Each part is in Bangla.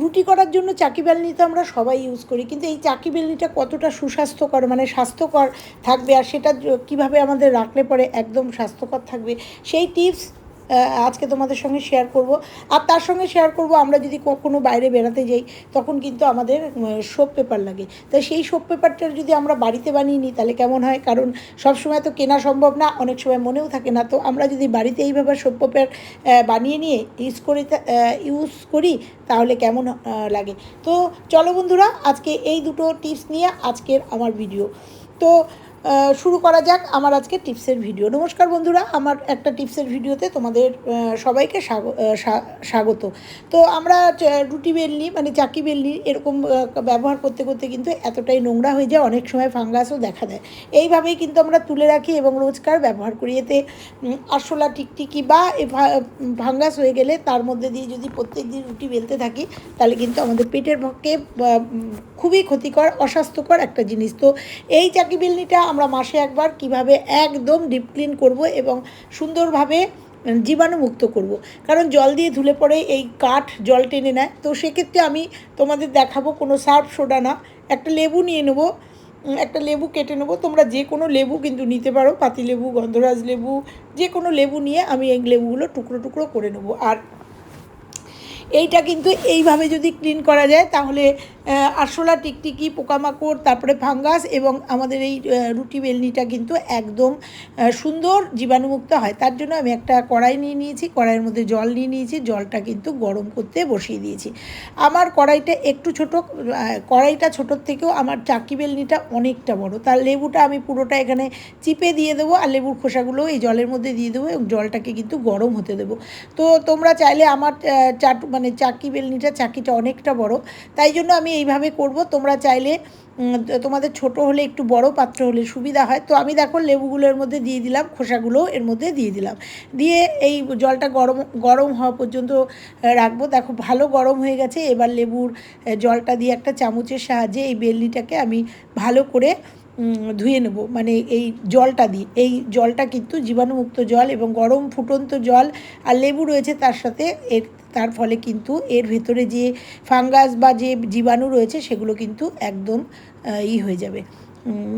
রুটি করার জন্য চাকি বেলনি তো আমরা সবাই ইউজ করি, কিন্তু এই চাকি বেলনিটা কতটা সুস্বাস্থ্যকর মানে স্বাস্থ্যকর থাকবে আর সেটা কীভাবে আমাদের রাখলে পরে একদম স্বাস্থ্যকর থাকবে, সেই টিপস আজকে তোমাদের সঙ্গে শেয়ার করব। আর তার সঙ্গে শেয়ার করব, আমরা যদি কখনো বাইরে বেড়াতে যাই, তখন কিন্তু আমাদের সোপ পেপার লাগে। তাই সেই সোপ পেপারটা যদি আমরা বাড়িতে বানিয়ে নিই, তাহলে কেমন হয়? কারণ সব সময় তো কেনা সম্ভব না, অনেক সময় মনেও থাকে না। তো আমরা যদি বাড়িতে এইভাবে সোপ পেপার বানিয়ে নিয়ে ইউজ করি ইউজ করি, তাহলে কেমন লাগে? তো চলো বন্ধুরা, আজকে এই দুটো টিপস নিয়ে আজকের আমার ভিডিও তো শুরু করা যাক আমার আজকে টিপসের ভিডিও। নমস্কার বন্ধুরা, আমার একটা টিপসের ভিডিওতে তোমাদের সবাইকে স্বাগ- স্বাগত। তো আমরা রুটি বেলনি মানে চাকি বেলনি এরকম ব্যবহার করতে করতে কিন্তু এতটাই নোংরা হয়ে যায়, অনেক সময় ফাঙ্গাসও দেখা দেয়। এইভাবেই কিন্তু আমরা তুলে রাখি এবং রোজকার ব্যবহার করি। এতে আরশোলা টিকটিকি বা ভাঙ্গাস হয়ে গেলে তার মধ্যে দিয়ে যদি প্রত্যেক দিন রুটি বেলতে থাকি, তাহলে কিন্তু আমাদের পেটের পক্ষে খুবই ক্ষতিকর, অস্বাস্থ্যকর একটা জিনিস। তো এই চাকি বেলনিটা আমরা মাসে একবার কীভাবে একদম ডিপ ক্লিন করব এবং সুন্দরভাবে জীবাণুমুক্ত করব। কারণ জল দিয়ে ধুলে পরে এই কাঠ জল টেনে নেয়। তো সেক্ষেত্রে আমি তোমাদের দেখাবো কোনো সার্ফ সোডা না। একটা লেবু নিয়ে নেব। একটা লেবু কেটে নেব। তোমরা যে কোনো লেবু কিন্তু নিতে পারো। পাতি লেবু গন্ধরাজ লেবু, যে কোনো লেবু নিয়ে আমি এই লেবুগুলো টুকরো টুকরো করে নেব। আর এইটা কিন্তু এইভাবে যদি ক্লিন করা যায়, তাহলে আরশোলা, টিকটিকি, পোকামাকড়, তারপরে ফাঙ্গাস এবং আমাদের এই রুটি বেলনিটা কিন্তু একদম সুন্দর জীবাণুমুক্ত হয়। তার জন্য আমি একটা কড়াই নিয়ে নিয়েছি, কড়াইয়ের মধ্যে জল নিয়ে নিয়েছি, জলটা কিন্তু গরম করতে বসিয়ে দিয়েছি। আমার কড়াইটা একটু ছোট কড়াইটা ছোটোর থেকেও আমার চাকি বেলনিটা অনেকটা বড়। তার লেবুটা আমি পুরোটা এখানে চিপে দিয়ে দেবো আর লেবুর খোসাগুলো এই জলের মধ্যে দিয়ে দেবো এবং জলটাকে কিন্তু গরম হতে দেবো। তো তোমরা চাইলে আমার চাটু মানে চাকি বেলনিটা, চাকিটা অনেকটা বড়। তাই জন্য আমি এইভাবে করব। তোমরা চাইলে তোমাদের ছোট হলে একটু বড়, পাত্র হলে সুবিধা হয়। তো আমি দেখো লেবুগুলোর মধ্যে দিয়ে দিলাম, খোসাগুলো এর মধ্যে দিয়ে দিলাম। দিয়ে এই জলটা গরম গরম হওয়া পর্যন্ত রাখব। দেখো ভালো গরম হয়ে গেছে। এবার লেবুর জলটা দিয়ে একটা চামচের সাহায্যে এই বেলনিটাকে আমি ভালো করে ধুয়ে নেব। মানে এই জলটা দিই এই জলটা কিন্তু জীবাণুমুক্ত জল এবং গরম ফুটন্ত জল আর লেবু রয়েছে তার সাথে এর তার ফলে কিন্তু এর ভেতরে যে ফাঙ্গাস বা যে জীবাণু রয়েছে সেগুলো কিন্তু একদম ই হয়ে যাবে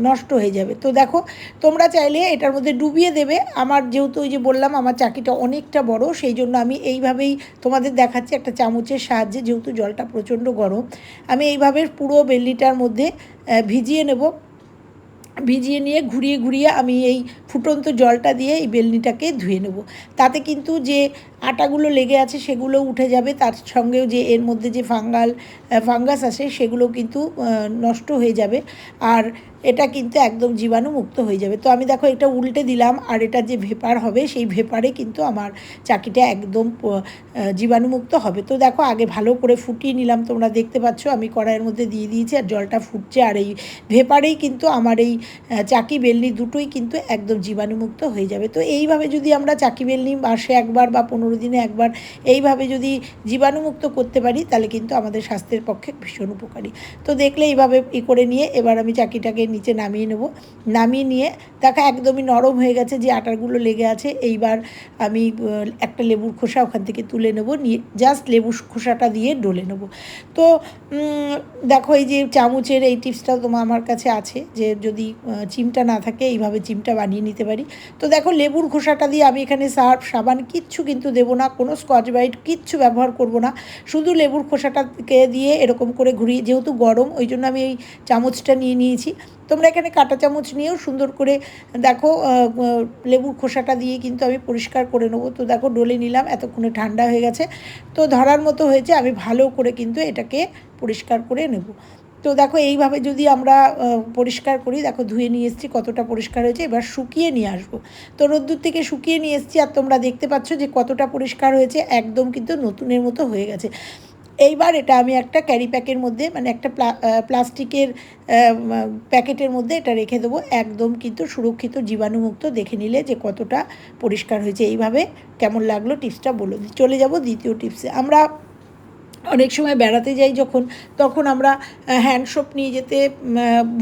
নষ্ট হয়ে যাবে। তো দেখো, তোমরা চাইলে এটার মধ্যে ডুবিয়ে দেবে। আমার যেহেতু ওই যে বললাম, আমার চাকিটা অনেকটা বড়, সেই জন্য আমি এইভাবেই তোমাদের দেখাচ্ছি একটা চামচের সাহায্যে, যেহেতু জলটা প্রচণ্ড গরম। আমি এইভাবে পুরো বেল্লিটার মধ্যে ভিজিয়ে নেব। ভিজিয়ে নিয়ে ঘুরিয়ে ঘুরিয়ে আমি এই ফুটন্ত জলটা দিয়ে এই বেলনিটাকে ধুয়ে নেব। তাতে কিন্তু যে আটাগুলো লেগে আছে, সেগুলো উঠে যাবে। তার সঙ্গেও যে এর মধ্যে যে ফাঙ্গাল ফাঙ্গাস আছে, সেগুলো কিন্তু নষ্ট হয়ে যাবে। আর এটা কিন্তু একদম জীবাণুমুক্ত হয়ে যাবে। তো আমি দেখো এটা উল্টে দিলাম, আর এটা যে ভেপার হবে, সেই ভেপারে কিন্তু আমার চাকিটা একদম জীবাণুমুক্ত হবে। তো দেখো আগে ভালো করে ফুটিয়ে নিলাম, তোমরা দেখতে পাচ্ছ আমি কড়াইয়ের মধ্যে দিয়ে দিয়েছি, আর জলটা ফুটছে। আর এই ভেপারেই কিন্তু আমার এই চাকি বেলনি দুটোই কিন্তু একদম জীবাণুমুক্ত হয়ে যাবে। তো এইভাবে যদি আমরা চাকি বেলনি মাসে একবার বা পনেরো দিনে একবার এইভাবে যদি জীবাণুমুক্ত করতে পারি, তাহলে কিন্তু আমাদের স্বাস্থ্যের পক্ষে ভীষণ উপকারী। তো দেখলে এইভাবে ই করে নিয়ে এবার আমি চাকিটাকে নিচে নামিয়ে নেব। নামিয়ে নিয়ে দেখা একদমই নরম হয়ে গেছে যে আটারগুলো লেগে আছে, এইবার আমি একটা লেবুর খোসা ওখান থেকে তুলে নেব, নিয়ে জাস্ট লেবুর খোসাটা দিয়ে ডলে নেব। তো দেখো এই যে চামচের এই টিপসটাও তোমার আমার কাছে আছে যে যদি চিমটা না থাকে এইভাবে চিমটা বানিয়ে নিতে পারি। তো দেখো লেবুর খোসাটা দিয়ে আমি এখানে সার্ফ, সাবান কিচ্ছু কিন্তু দেবো না, কোনো স্কচ ব্রাইট কিচ্ছু ব্যবহার করব না। শুধু লেবুর খোসাটাকে দিয়ে এরকম করে ঘুরিয়ে, যেহেতু গরম, ওই জন্য আমি এই চামচটা নিয়ে নিয়েছি। তোমরা এখানে কাঁটা চামচ নিয়েও সুন্দর করে দেখো লেবুর খোসাটা দিয়ে কিন্তু আমি পরিষ্কার করে নেব। তো দেখো, ডলে নিলাম, এতক্ষণে ঠান্ডা হয়ে গেছে। তো ধরার মতো হয়েছে, আমি ভালো করে কিন্তু এটাকে পরিষ্কার করে নেব। তো দেখো, এইভাবে যদি আমরা পরিষ্কার করি, দেখো, ধুয়ে নিয়ে এসেছি, কতটা পরিষ্কার হয়েছে। এবার শুকিয়ে নিয়ে আসব। তো রোদ্দুর থেকে শুকিয়ে নিয়ে এসেছি, আর তোমরা দেখতে পাচ্ছ যে কতটা পরিষ্কার হয়েছে, একদম কিন্তু নতুনের মতো হয়ে গেছে। এইবার এটা আমি একটা ক্যারি প্যাকের মধ্যে মানে একটা প্লা- প্লাস্টিকের প্যাকেটের মধ্যে এটা রেখে দেবো। একদম কিন্তু সুরক্ষিত, জীবাণুমুক্ত, দেখে নিলে যে কতটা পরিষ্কার হয়েছে। এইভাবে কেমন লাগল টিপসটা বলো। চলে যাব দ্বিতীয় টিপসে আমরা অনেক সময় বেড়াতে যাই যখন, তখন আমরা হ্যান্ড সোপ নিয়ে যেতে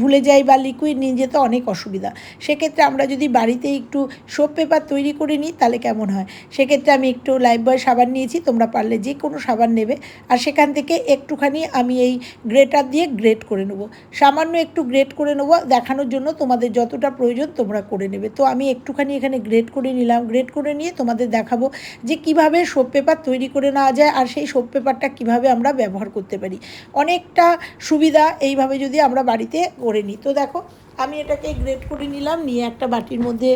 ভুলে যাই বা লিকুইড নিয়ে যেতে অনেক অসুবিধা। সেক্ষেত্রে আমরা যদি বাড়িতে একটু সোপ পেপার তৈরি করে নিই, তাহলে কেমন হয়? সেক্ষেত্রে আমি একটু লাইফ বয় সাবান নিয়েছি, তোমরা পারলে যে কোনো সাবান নেবে। আর সেখান থেকে একটুখানি আমি এই গ্রেটার দিয়ে গ্রেট করে নেব। সামান্য একটু গ্রেট করে নেব, দেখানোর জন্য তোমাদের যতটা প্রয়োজন তোমরা করে নেবে। তো আমি একটুখানি এখানে গ্রেট করে নিলাম। গ্রেট করে নিয়ে তোমাদের দেখাবো যে কীভাবে সোপ পেপার তৈরি করে নেওয়া যায়, আর সেই সোপ পেপারটা কীভাবে আমরা ব্যবহার করতে পারি। অনেকটা সুবিধা এইভাবে যদি আমরা বাড়িতে করে নিই। তো দেখো, আমি এটাকে গ্রেট করে নিলাম, নিয়ে একটা বাটির মধ্যে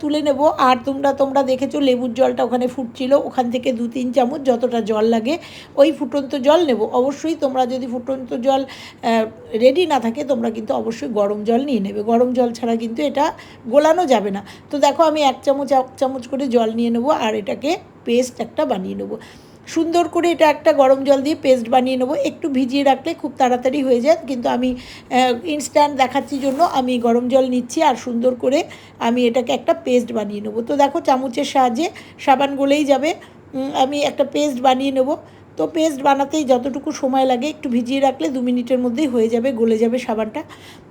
তুলে নেব। আর তোমরা তোমরা দেখেছ লেবুর জলটা ওখানে ফুটছিল। ওখান থেকে দু তিন চামচ যতটা জল লাগে, ওই ফুটন্ত জল নেব। অবশ্যই তোমরা যদি ফুটন্ত জল রেডি না থাকে, তোমরা কিন্তু অবশ্যই গরম জল নিয়ে নেবে। গরম জল ছাড়া কিন্তু এটা গোলানো যাবে না। তো দেখো, আমি এক চামচ এক চামচ করে জল নিয়ে নেব। আর এটাকে পেস্ট একটা বানিয়ে নেব। সুন্দর করে এটা একটা গরম জল দিয়ে পেস্ট বানিয়ে নেব। একটু ভিজিয়ে রাখলে খুব তাড়াতাড়ি হয়ে যায়, কিন্তু আমি ইনস্ট্যান্ট দেখাচ্ছি জন্য আমি গরম জল নিচ্ছি আর সুন্দর করে আমি এটাকে একটা পেস্ট বানিয়ে নেব। তো দেখো চামচের সাহায্যে সাবান গলেই যাবে। আমি একটা পেস্ট বানিয়ে নেব। তো পেস্ট বানাতেই যতটুকু সময় লাগে একটু ভিজিয়ে রাখলে দু মিনিটের মধ্যেই হয়ে যাবে, গলে যাবে সাবানটা।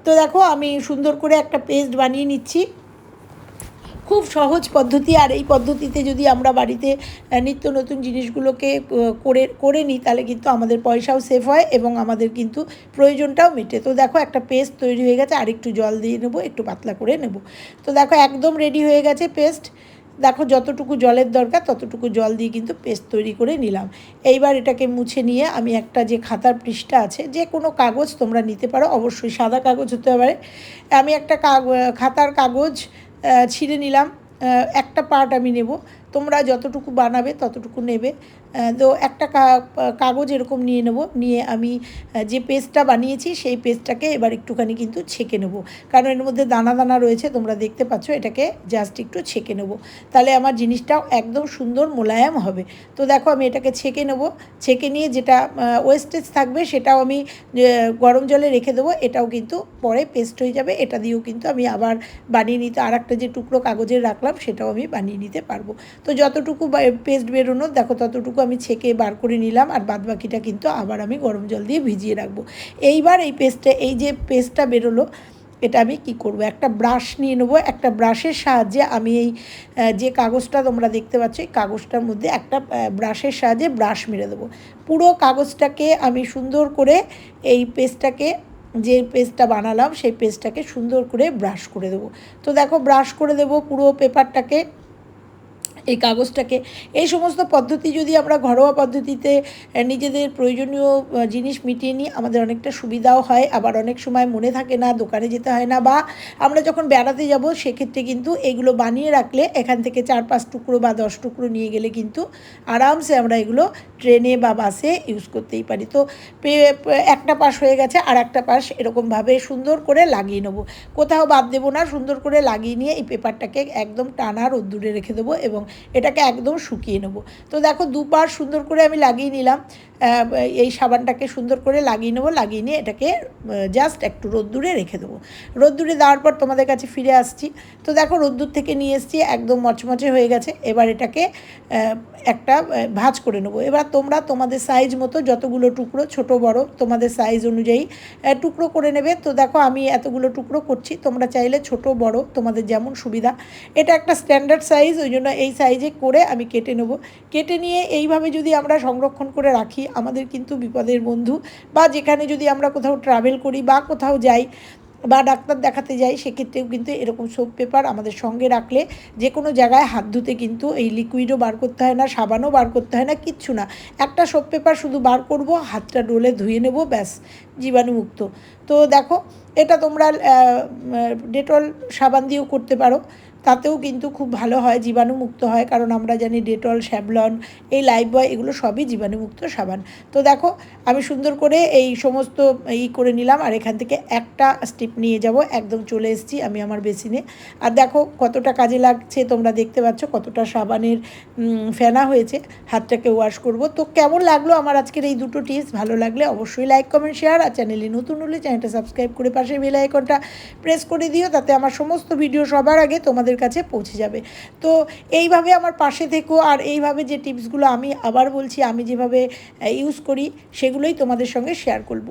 তো দেখো আমি সুন্দর করে একটা পেস্ট বানিয়ে নিচ্ছি। খুব সহজ পদ্ধতি, আর এই পদ্ধতিতে যদি আমরা বাড়িতে নিত্য নতুন জিনিসগুলোকে করে করে নিই, তাহলে কিন্তু আমাদের পয়সাও সেভ হয় এবং আমাদের কিন্তু প্রয়োজনটাও মেটে। তো দেখো একটা পেস্ট তৈরি হয়ে গেছে, আর একটু জল দিয়ে নেব, একটু পাতলা করে নেব। তো দেখো একদম রেডি হয়ে গেছে পেস্ট দেখো যতটুকু জলের দরকার, ততটুকু জল দিয়ে কিন্তু পেস্ট তৈরি করে নিলাম। এইবার এটাকে মুছে নিয়ে আমি একটা যে খাতার পৃষ্ঠা আছে, যে কোনো কাগজ তোমরা নিতে পারো, অবশ্যই সাদা কাগজ হতে পারে। আমি একটা কাগ- খাতার কাগজ ছিঁড়ে নিলাম। একটা পার্ট আমি নেব। তোমরা যতটুকু বানাবে ততটুকু নেবে। তো একটা কাগজ এরকম নিয়ে নেব, নিয়ে আমি যে পেস্টটা বানিয়েছি সেই পেস্টটাকে এবার একটুখানি কিন্তু ছেঁকে নেব। কারণ এর মধ্যে দানা দানা রয়েছে, তোমরা দেখতে পাচ্ছ এটাকে জাস্ট একটু ছেঁকে নেব। তাহলে আমার জিনিসটাও একদম সুন্দর মোলায়েম হবে। তো দেখো আমি এটাকে ছেঁকে নেব। ছেঁকে নিয়ে যেটা ওয়েস্টেজ থাকবে সেটাও আমি গরম জলে রেখে দেবো, এটাও কিন্তু পরে পেস্ট হয়ে যাবে। এটা দিয়েও কিন্তু আমি আবার বানিয়ে নিতে আর একটা যে টুকরো কাগজের রাখলাম সেটাও আমি বানিয়ে নিতে পারব। তো যতটুকু পেস্ট বেরোনো, দেখো ততটুকু আমি ছেঁকে বার করে নিলাম আর বাদ বাকিটা কিন্তু আবার আমি গরম জল দিয়ে ভিজিয়ে রাখব। এইবার এই পেস্টটা এই যে পেস্টটা বেরোলো, এটা আমি কি করব? একটা ব্রাশ নিয়ে নেব। একটা ব্রাশের সাহায্যে আমি এই যে কাগজটা তোমরা দেখতে পাচ্ছ, এই কাগজটার মধ্যে একটা ব্রাশের সাহায্যে ব্রাশ মেরে দেবো। পুরো কাগজটাকে আমি সুন্দর করে এই পেস্টটাকে, যে পেস্টটা বানালাম, সেই পেস্টটাকে সুন্দর করে ব্রাশ করে দেবো। তো দেখো, ব্রাশ করে দেবো পুরো পেপারটাকে। এই কাগজটাকে। এই সমস্ত পদ্ধতি যদি আমরা ঘরোয়া পদ্ধতিতে নিজেদের প্রয়োজনীয় জিনিস মিটিয়ে নিই, আমাদের অনেকটা সুবিধাও হয়। আবার অনেক সময় মনে থাকে না, দোকানে যেতে হয় না, বা আমরা যখন বেড়াতে যাব, সেক্ষেত্রে কিন্তু এগুলো বানিয়ে রাখলে এখান থেকে চার, পাঁচ টুকরো বা দশ টুকরো নিয়ে গেলে কিন্তু আরামসে আমরা এগুলো ট্রেনে বা বাসে ইউজ করতেই পারি। তো একটা পাশ হয়ে গেছে, আর একটা পাশ এরকমভাবে সুন্দর করে লাগিয়ে নেব। কোথাও বাদ দেবো না, সুন্দর করে লাগিয়ে নিয়ে এই পেপারটাকে একদম টানা রোদ্দুরে রেখে দেবো এবং এটাকে একদম শুকিয়ে নেব। তো দেখো দুবার সুন্দর করে আমি লাগিয়ে নিলাম। এই সাবানটাকে সুন্দর করে লাগিয়ে নেব, লাগিয়ে নিয়ে এটাকে জাস্ট একটু রোদ্দুরে রেখে দেবো। রোদ্দুরে দেওয়ার পর তোমাদের কাছে ফিরে আসছি। তো দেখো রোদ্দুর থেকে নিয়ে এসেছি, একদম মচমচে হয়ে গেছে। এবার এটাকে একটা ভাঁজ করে নেব। এবার তোমরা তোমাদের সাইজ মতো যতগুলো টুকরো, ছোট, বড়, তোমাদের সাইজ অনুযায়ী টুকরো করে নেবে। তো দেখো আমি এতগুলো টুকরো করছি, তোমরা চাইলে ছোট, বড়, তোমাদের যেমন সুবিধা। এটা একটা স্ট্যান্ডার্ড সাইজ ওই জন্য এই সাইজে করে আমি কেটে নেব। কেটে নিয়ে এইভাবে যদি আমরা সংরক্ষণ করে রাখি, আমাদের কিন্তু বিপদের বন্ধু। বা যেখানে যদি আমরা কোথাও ট্রাভেল করি বা কোথাও যাই বা ডাক্তার দেখাতে যাই, সেক্ষেত্রেও কিন্তু এরকম সোপ পেপার আমাদের সঙ্গে রাখলে যে কোনো জায়গায় হাত ধুতে কিন্তু এই লিকুইডও বার করতে হয় না, সাবানও বার করতে হয় না, কিচ্ছু না। একটা সোপ পেপার শুধু বার করব, হাতটা ডোলে ধুয়ে নেব, ব্যাস। জীবাণুমুক্ত। তো দেখো, এটা তোমরা ডেটল সাবান দিয়েও করতে পারো। তাতেও কিন্তু খুব ভালো হয়, জীবাণুমুক্ত হয়, কারণ আমরা জানি ডেটল শ্যাভলন এই লাইফ বয়, এগুলো সবই জীবাণুমুক্ত সাবান। তো দেখো, আমি সুন্দর করে এই সমস্ত ই করে নিলাম, আর এখান থেকে একটা স্টিপ নিয়ে যাব। একদম চলে এসেছি আমি আমার বেসিনে। আর দেখো, কতটা কাজে লাগছে, তোমরা দেখতে পাচ্ছ, কতটা সাবানের ফেনা হয়েছে। হাতটাকে ওয়াশ করব। তো কেমন লাগল আমার আজকের এই দুটো টিপস ভালো লাগলে অবশ্যই লাইক কমেন্ট শেয়ার আর চ্যানেলে নতুন হলে চ্যানেলটা সাবস্ক্রাইব করে পাশে বেল আইকনটা প্রেস করে দিও, তাতে আমার সমস্ত ভিডিও সবার আগে তোমাদের কাছে পৌঁছে যাবে। তো এইভাবে আমার পাশে থেকো, আর এইভাবে যে টিপসগুলো আমি আবার বলছি, আমি যেভাবে ইউজ করি, সেগুলোই তোমাদের সঙ্গে শেয়ার করব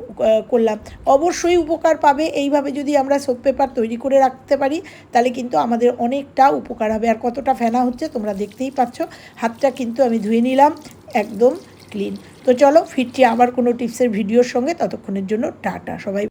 করলাম। অবশ্যই উপকার পাবে, এইভাবে যদি আমরা সোপ পেপার তৈরি করে রাখতে পারি, তাহলে কিন্তু আমাদের অনেকটা উপকার হবে। আর কতটা ফেনা হচ্ছে তোমরা দেখতেই পাচ্ছ, হাতটা কিন্তু আমি ধুয়ে নিলাম, একদম ক্লিন তো চলো ফিরছি আবার কোনো টিপসের ভিডিওর সঙ্গে ততক্ষণের জন্য টাটা সবাই